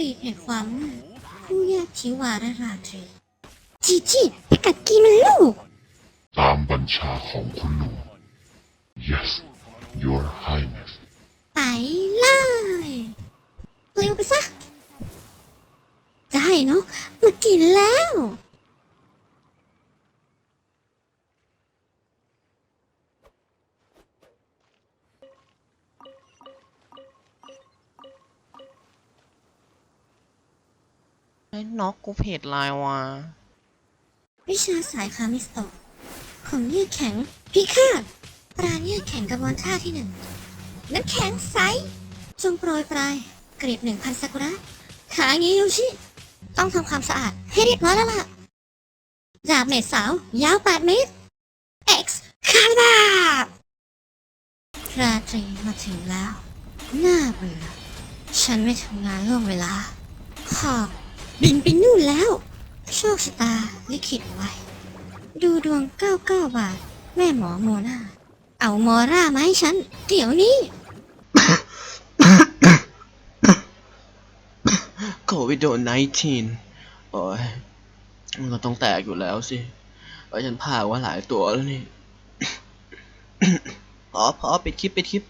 ปีกแห่งความมืดผู้แยกทิวาและราตรีจีจีไปกัดกินมันลูก ตามบัญชาของคุณลุง Yes Your Highness ไปเลยเร็วไปซะจะให้นกมากินแล้ว ไอ้น็อกกูเพจไลน์ว่ะวิชาสายคามิสโตของยืดแข็งพิฆาตปราณยืดแข็งกระบวนท่าที่หนึ่งน้ำแข็งใสจงโปรยปลายกรีบหนึ่งพันซากุระขางี้ยูชิ ต้องทำความสะอาดให้เรียบร้อยแล้วล่ะดาบเมดสาว ยาว8เมตร X คาดาบราตรีมาถึงแล้ว น่าเบื่อ ฉันไม่ทำงานล่วงเวลา ขอบ บินไปนู่นแล้ว โชคชะตาลิขิตไว้ ดูดวง99บาท แม่หมอโมนาเอามอร่ามาให้ฉัน เดี๋ยวนี้ โควิดโน19โอ้ยมันก็ต้องแตกอยู่แล้วสิว่าฉันผ่าว่าหลายตัวแล้วนี่ พอพอปิดคลิปปิดคลิป